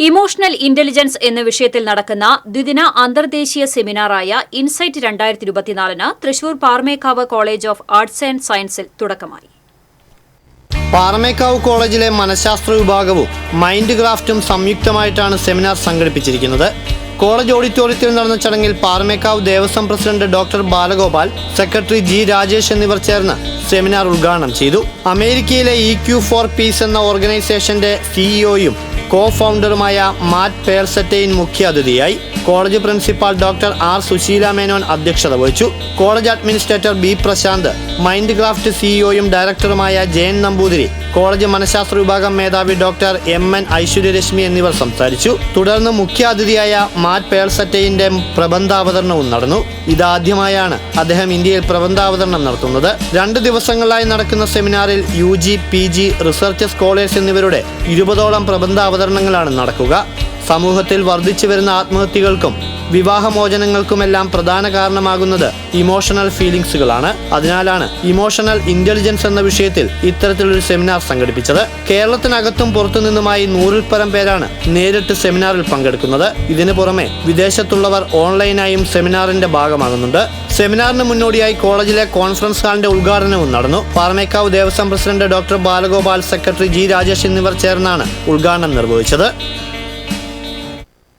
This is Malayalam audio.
ഇമോഷണൽ ഇന്റലിജൻസ് എന്ന വിഷയത്തിൽ നടക്കുന്ന ദ്വിദിന അന്തർദേശീയ സെമിനാറായ ഇൻസൈറ്റ് രണ്ടായിരത്തി ഇരുപത്തിനാലിന് Thrissur Paramekkavu college of arts and സയൻസിൽ തുടക്കമായി. പാറമേക്കാവ് കോളേജിലെ മനഃശാസ്ത്ര വിഭാഗവും മൈൻഡ് ക്രാഫ്റ്റും സംയുക്തമായിട്ടാണ് സെമിനാർ സംഘടിപ്പിച്ചിരിക്കുന്നത്. കോളേജ് ഓഡിറ്റോറിയത്തിൽ നടന്ന ചടങ്ങിൽ Paramekkavu Devaswom president doctor Balagopal secretary G Rajesh എന്നിവർ ചേർന്ന് സെമിനാർ ഉദ്ഘാടനം ചെയ്തു. അമേരിക്കയിലെ ഇ ക്യു ഫോർ പീസ് എന്ന ഓർഗനൈസേഷന്റെ സിഇഒയും കോ ഫൗണ്ടറുമായ മാറ്റ് പേർസെറ്റൈൻ മുഖ്യാതിഥിയായി college principal doctor R Susheela Menon അധ്യക്ഷത വഹിച്ചു. College administrator B Prasanth Mind Craft സിഇഒയും ഡയറക്ടറുമായ ജയൻ നമ്പൂതിരി കോളേജ് മനഃശാസ്ത്ര വിഭാഗം മേധാവി ഡോക്ടർ എം എൻ ഐശ്വര്യരശ്മി എന്നിവർ സംസാരിച്ചു. തുടർന്ന് മുഖ്യാതിഥിയായ മാറ്റ് പേഴ്സറ്റയിന്റെ പ്രബന്ധാവതരണവും നടന്നു. ഇതാദ്യമായാണ് അദ്ദേഹം ഇന്ത്യയിൽ പ്രബന്ധാവതരണം നടത്തുന്നത്. രണ്ട് ദിവസങ്ങളിലായി നടക്കുന്ന സെമിനാറിൽ U G P G research scholars എന്നിവരുടെ ഇരുപതോളം പ്രബന്ധാവതരണങ്ങളാണ് നടക്കുക. സമൂഹത്തിൽ വർദ്ധിച്ചു വരുന്ന ആത്മഹത്യകൾക്കും വിവാഹമോചനങ്ങൾക്കുമെല്ലാം പ്രധാന കാരണമാകുന്നത് ഇമോഷണൽ ഫീലിംഗ്സുകളാണ് അതിനാലാണ് ഇമോഷണൽ ഇന്റലിജൻസ് എന്ന വിഷയത്തിൽ ഇത്തരത്തിലൊരു സെമിനാർ സംഘടിപ്പിച്ചത്. കേരളത്തിനകത്തും പുറത്തുനിന്നുമായി നൂറിൽ പരം പേരാണ് നേരിട്ട് സെമിനാറിൽ പങ്കെടുക്കുന്നത്. ഇതിനു പുറമെ വിദേശത്തുള്ളവർ ഓൺലൈനായും സെമിനാറിന്റെ ഭാഗമാകുന്നുണ്ട്. സെമിനാറിന് മുന്നോടിയായി കോളേജിലെ കോൺഫറൻസ് ഹാളിന്റെ ഉദ്ഘാടനവും നടന്നു. Paramekkavu Devaswom president doctor Balagopal secretary G Rajesh എന്നിവർ ചേർന്നാണ് ഉദ്ഘാടനം നിർവഹിച്ചത്.